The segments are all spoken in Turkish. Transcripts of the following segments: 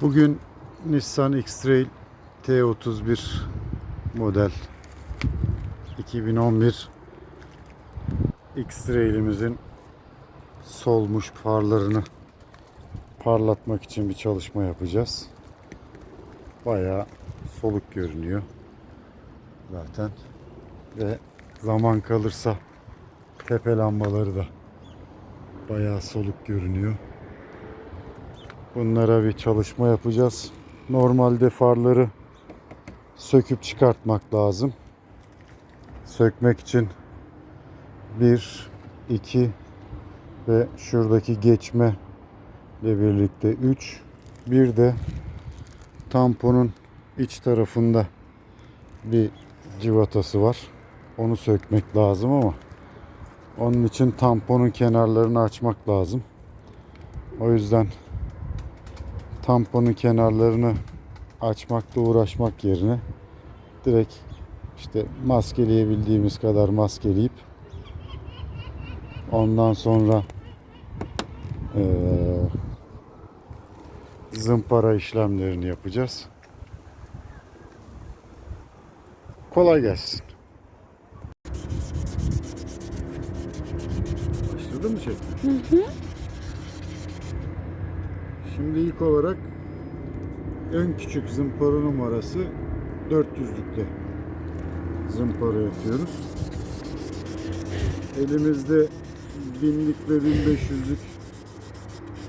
Bugün Nissan X-Trail T31 model 2011 X-Trail'imizin solmuş farlarını parlatmak için bir çalışma yapacağız. Bayağı soluk görünüyor zaten ve zaman kalırsa tepe lambaları da bayağı soluk görünüyor. Bunlara bir çalışma yapacağız. Normalde farları söküp çıkartmak lazım. Sökmek için 1, 2 ve şuradaki geçme ile birlikte 3. Bir de tamponun iç tarafında bir civatası var. Onu sökmek lazım ama onun için tamponun kenarlarını açmak lazım. O yüzden tamponun kenarlarını açmakla uğraşmak yerine direkt işte maskeleyebildiğimiz kadar maskeleyip ondan sonra eee, zımpara işlemlerini yapacağız. Kolay gelsin. Başladı mı çekme? Şimdi ilk olarak en küçük zımpara numarası 400'lükte zımpara yapıyoruz. Elimizde binlik ve 1500'lük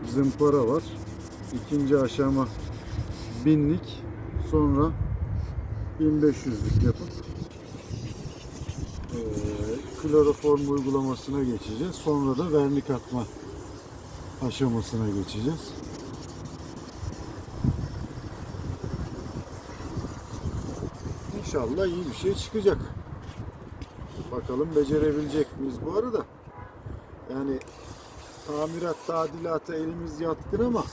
zımpara var. İkinci aşama binlik sonra 1500'lük yapıp eee, kloroform uygulamasına geçeceğiz. Sonra da vernik atma aşamasına geçeceğiz. İnşallah iyi bir şey çıkacak. Bakalım becerebilecek miyiz bu arada? Yani tamirat, tadilata elimiz yatkın ama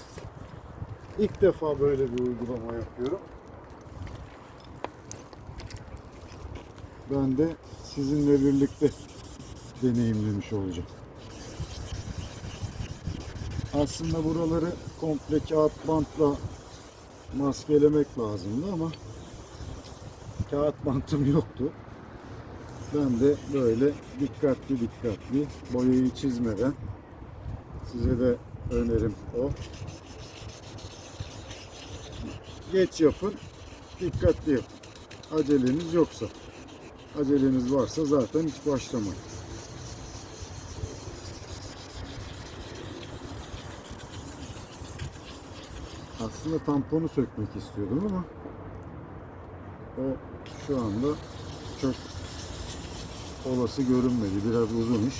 ilk defa böyle bir uygulama yapıyorum. Ben de sizinle birlikte deneyimlemiş olacağım. Aslında buraları komple kağıt bantla maskelemek lazımdı ama kağıt bantım yoktu. Ben de böyle dikkatli dikkatli boyayı çizmeden size de önerim o. Geç yapın, dikkatli yapın. Aceleniz yoksa. Aceleniz varsa zaten hiç başlamayın. Aslında tamponu sökmek istiyordum ama o şu anda çok olası görünmedi. Biraz uzun iş.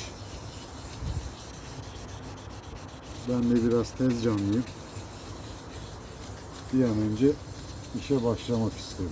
Ben de biraz tez canlıyım. Bir an önce işe başlamak istedim.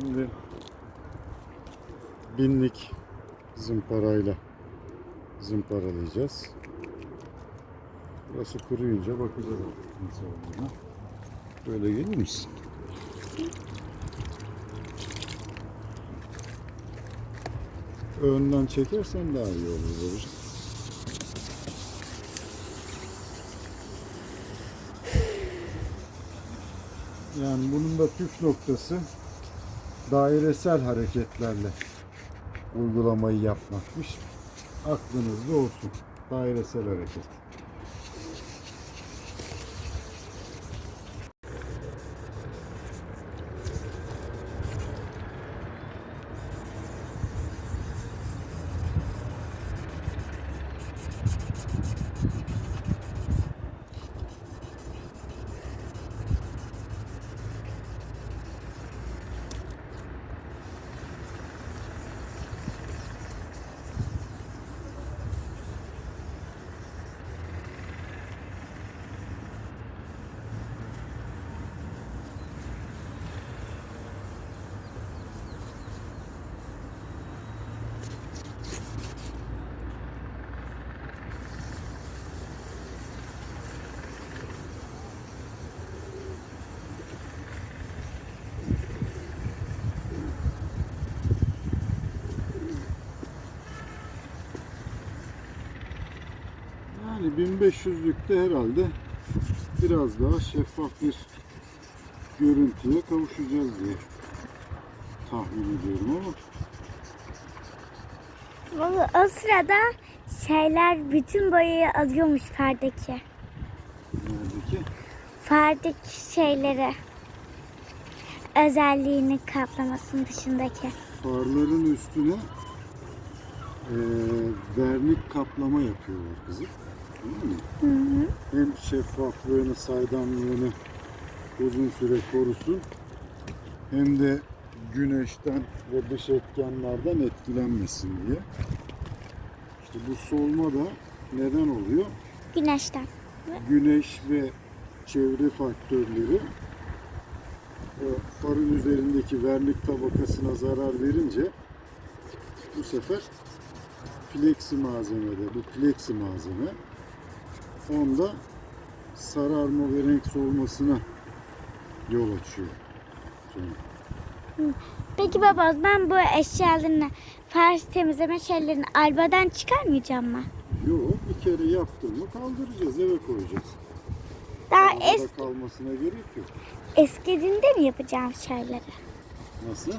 Şimdi binlik zımparayla zımparalayacağız. Burası kuruyunca bakacağız. Böyle gelir misin? Önden çekersen daha iyi olur babacığım. Yani bunun da püf noktası dairesel hareketlerle uygulamayı yapmakmış. Aklınızda olsun. Dairesel hareket. P1500'lükte herhalde biraz daha şeffaf bir görüntüye kavuşacağız diye tahmin ediyorum ama O, o sırada şeyler bütün boyayı alıyormuş fardaki. neredeki? Fardaki şeyleri. Özelliğini kaplamasının dışındaki. Farların üstüne eee, vernik kaplama yapıyorlar kızım. Değil mi? Hı hı. Hem şeffaflığını, saydamlığını uzun süre korusun hem de güneşten ve dış etkenlerden etkilenmesin diye. İşte bu solma da neden oluyor? Güneşten. Güneş ve çevre faktörleri o farın üzerindeki vernik tabakasına zarar verince bu sefer plexi malzemede, bu plexi malzeme onda sararma ve renk solmasına yol açıyor. Sonra Peki baba ben bu eşyalarını, far temizleme şeylerini albadan çıkarmayacağım mı? Yok bir kere yaptın mı kaldıracağız eve koyacağız. Daha Arada es, kalmasına gerek yok. eskidiğinde mi yapacağım şeyleri? Nasıl?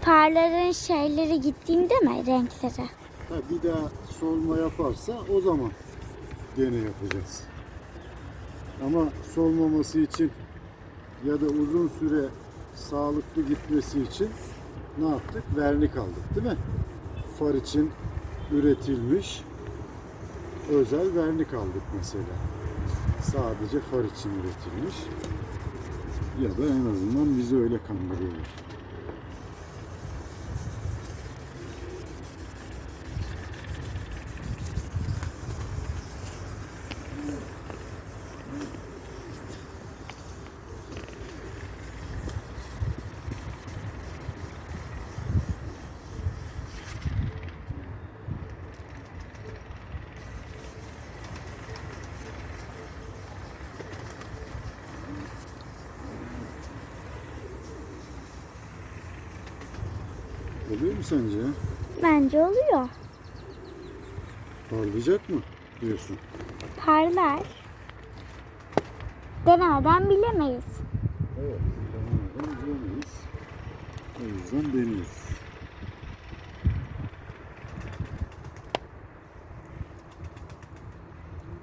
Farların şeyleri gittiğinde mi renkleri? Ha, bir daha solma yaparsa o zaman gene yapacağız. Ama solmaması için ya da uzun süre sağlıklı gitmesi için ne yaptık? Vernik aldık değil mi? Far için üretilmiş özel vernik aldık mesela. Sadece far için üretilmiş. Ya da en azından bizi öyle kandırıyorlar. Oluyor mu sence? Bence oluyor. Parlayacak mı diyorsun? Parlar. Denemeden bilemeyiz. Evet. Denemeden bilemeyiz. O yüzden deniyoruz.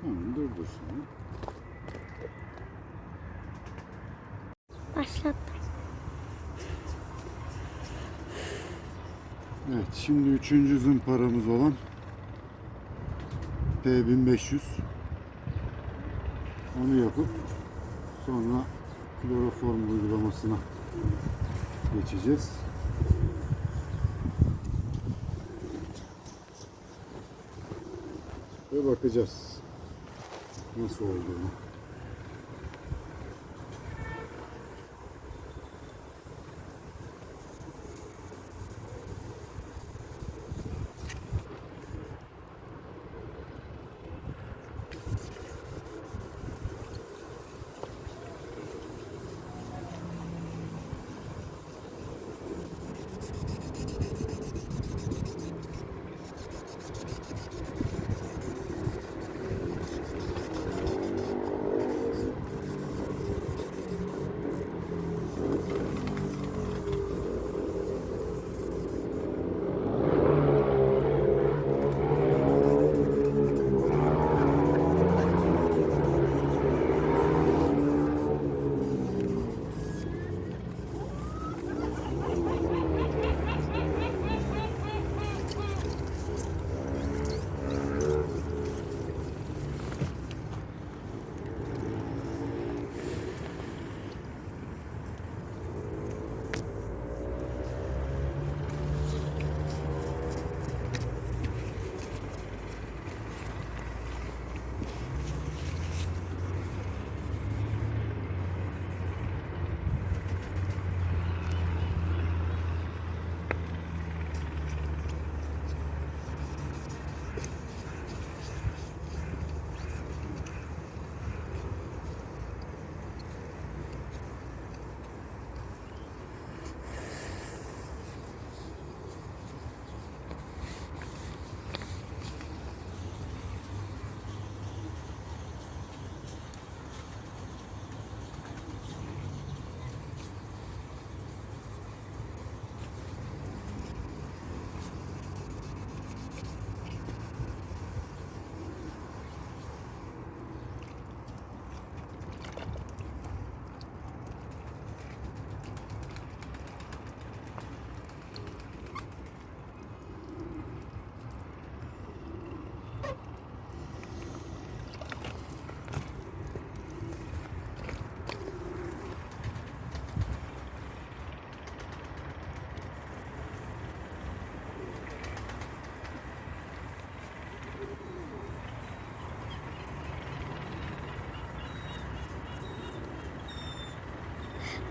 Tamam dur dur şimdi. Başlattım. Evet şimdi üçüncü zımparamız olan P1500 onu yapıp sonra kloroform uygulamasına geçeceğiz. Ve bakacağız nasıl olduğunu.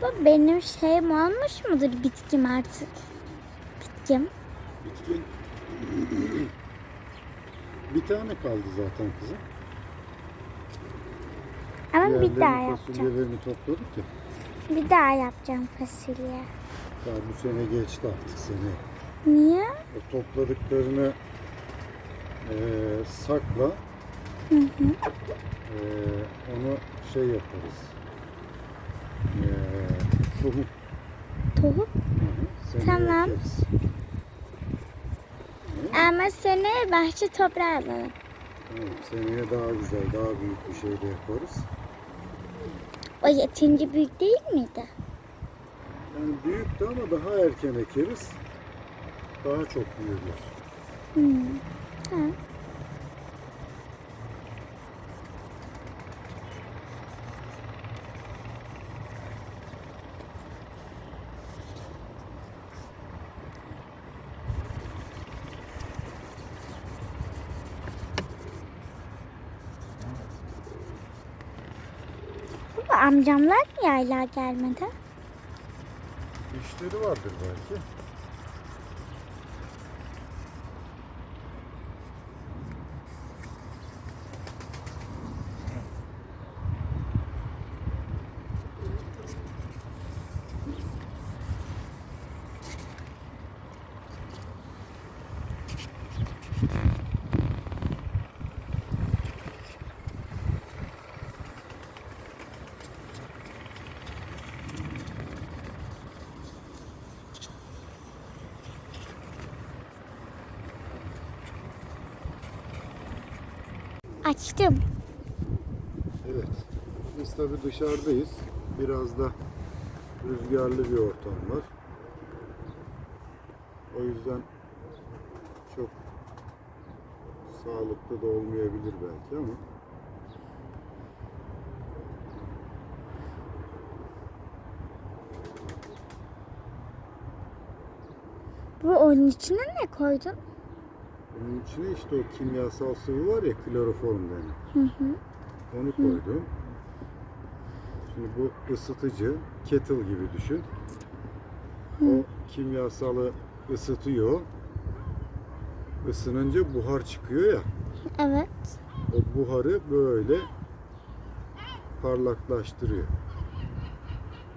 Bu benim şeyim olmuş mudur bitkim artık? Bitkim. Bitkin. Bir tane kaldı zaten kızım. Ama bir Diğerlerini, daha yapacağım. Fasulyelerini topladık ya. Bir daha yapacağım fasulye. Daha bu sene geçti artık sene. Niye? O topladıklarını eee, sakla. Hı hı. Eee, onu şey yaparız. Eee tohum. Tohum. Hı hı, Tamam. Ama seneye bahçe toprağı alalım. Tamam, seneye daha güzel, daha büyük bir şey de yaparız. O yeterince büyük değil miydi? Yani büyüktü ama daha erken ekeriz. Daha çok büyür. Hmm. Tamam. Amcamlar niye hala gelmedi? İşleri vardır belki. Açtım. Evet. Biz tabii dışarıdayız. Biraz da rüzgarlı bir ortam var. O yüzden çok sağlıklı da olmayabilir belki ama Bu onun içine ne koydun? Bunun içine işte o kimyasal sıvı var ya kloroform denen. Hı hı. Onu koydum. Şimdi bu ısıtıcı, kettle gibi düşün. O kimyasalı ısıtıyor. Isınınca buhar çıkıyor ya. Evet. O buharı böyle parlaklaştırıyor.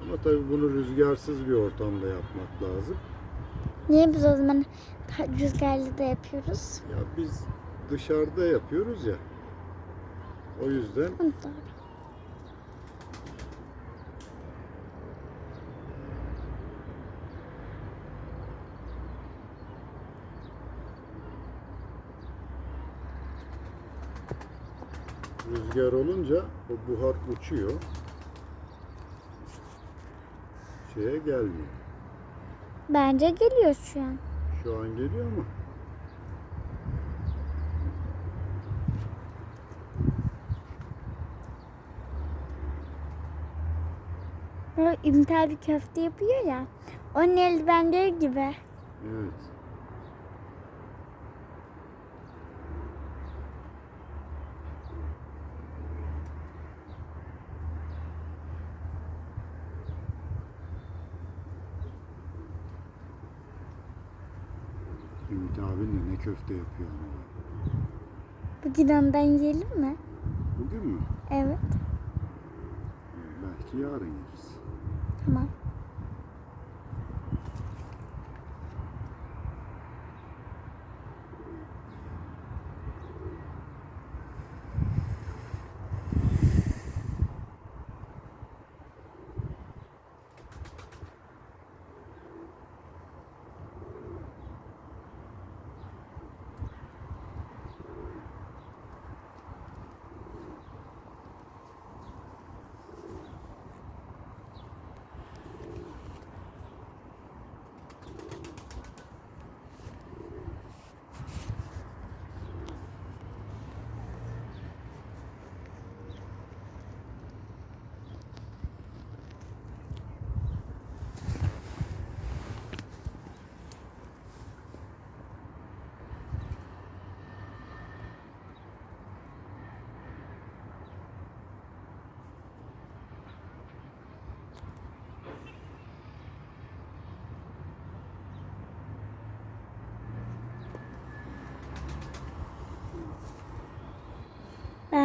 Ama tabii bunu rüzgarsız bir ortamda yapmak lazım. Niye biz o zaman rüzgarlı da yapıyoruz? Ya biz dışarıda yapıyoruz ya. O yüzden Doğru. rüzgar olunca o buhar uçuyor. Şeye gelmiyor. Bence geliyor şu an. Şu an geliyor Böyle imtihan bir köfte yapıyor ya. Onun eldivenleri gibi. evet. Ümit abin de ne köfte yapıyor ama. Bugün ondan yiyelim mi? Bugün mü? Evet. Ee, Belki yarın yeriz. Tamam.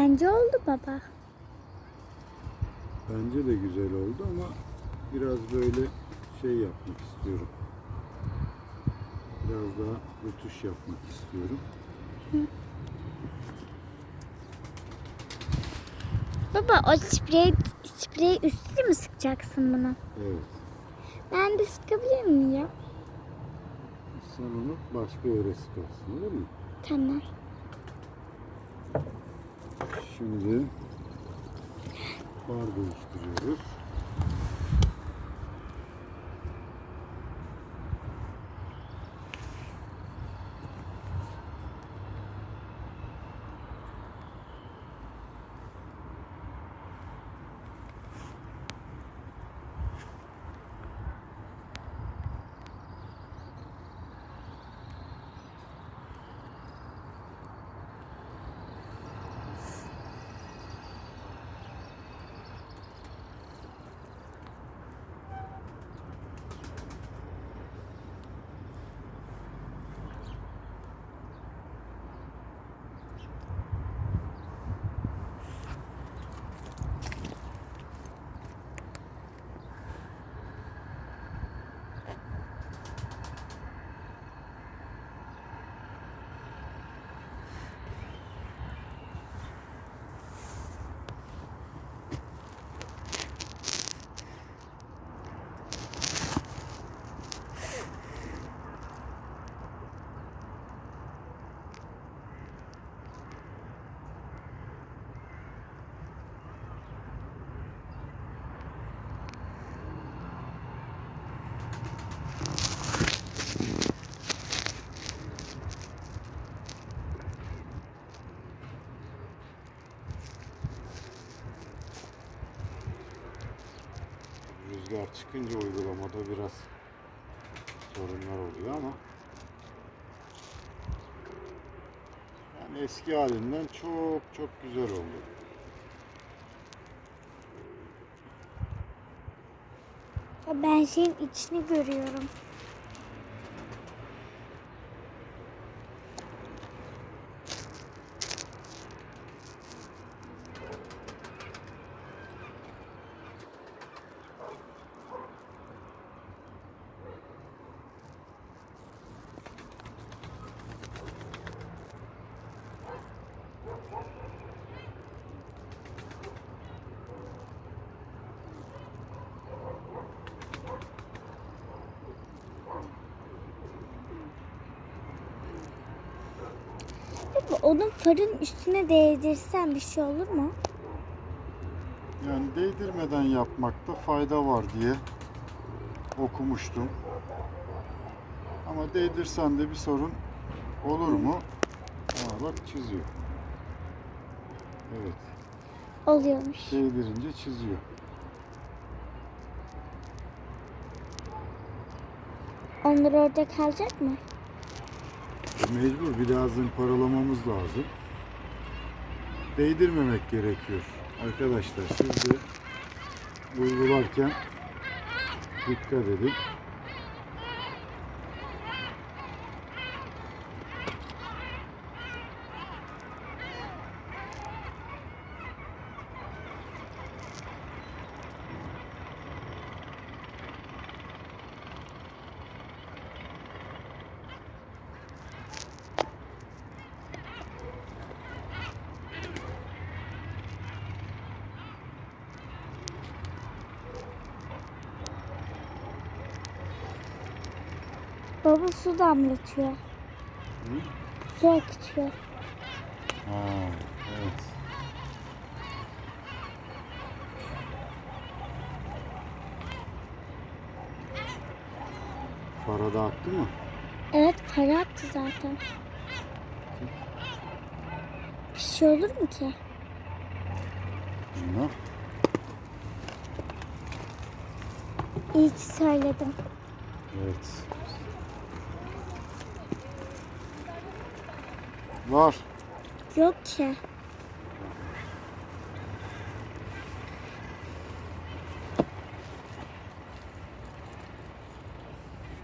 Bence oldu baba. Bence de güzel oldu ama biraz böyle şey yapmak istiyorum. Biraz daha rötuş yapmak istiyorum. Baba o sprey, sprey üstüne mi sıkacaksın bunu? Evet. Ben de sıkabilir miyim? Sen onu başka yere sıkarsın olur mu? Tamam. Şimdi bar değiştiriyoruz. Rüzgar çıkınca uygulamada biraz sorunlar oluyor ama yani eski halinden çok çok güzel oldu. Ben şeyin içini görüyorum. Baba onun farın üstüne değdirsen bir şey olur mu? Yani değdirmeden yapmakta fayda var diye okumuştum. Ama değdirsen de bir sorun olur mu? Aa, bak çiziyor. Evet. Oluyormuş. Değdirince çiziyor. Onlar orada kalacak mı? Mecbur bir daha zımparalamamız lazım. Değdirmemek gerekiyor. Arkadaşlar siz de uygularken dikkat edin. Baba su damlatıyor. Hı? Su akıtıyor. Ha, evet. Farada aktı mı? Evet para attı zaten. Bir şey olur mu ki? Bilmem. İyi ki söyledim. Evet. Var. Yok ki.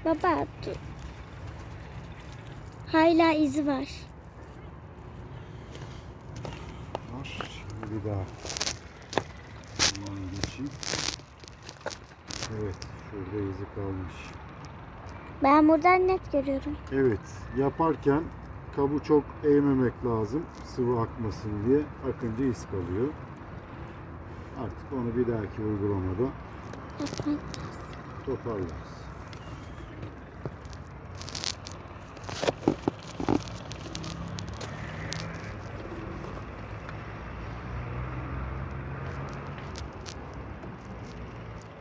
Baba dur. Hala izi var. Var. bir daha. Bundan geçeyim. Evet, şurada izi kalmış. Ben buradan net görüyorum. Evet, yaparken kabı çok eğmemek lazım sıvı akmasın diye. Akınca iz kalıyor. Artık onu bir dahaki uygulamada toparlarız.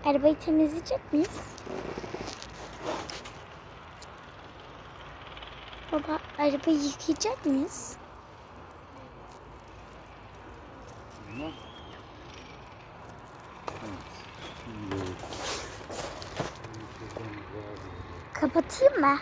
Arabayı temizleyecek miyiz? Baba arabayı yıkayacak mıyız? Kapatayım mı?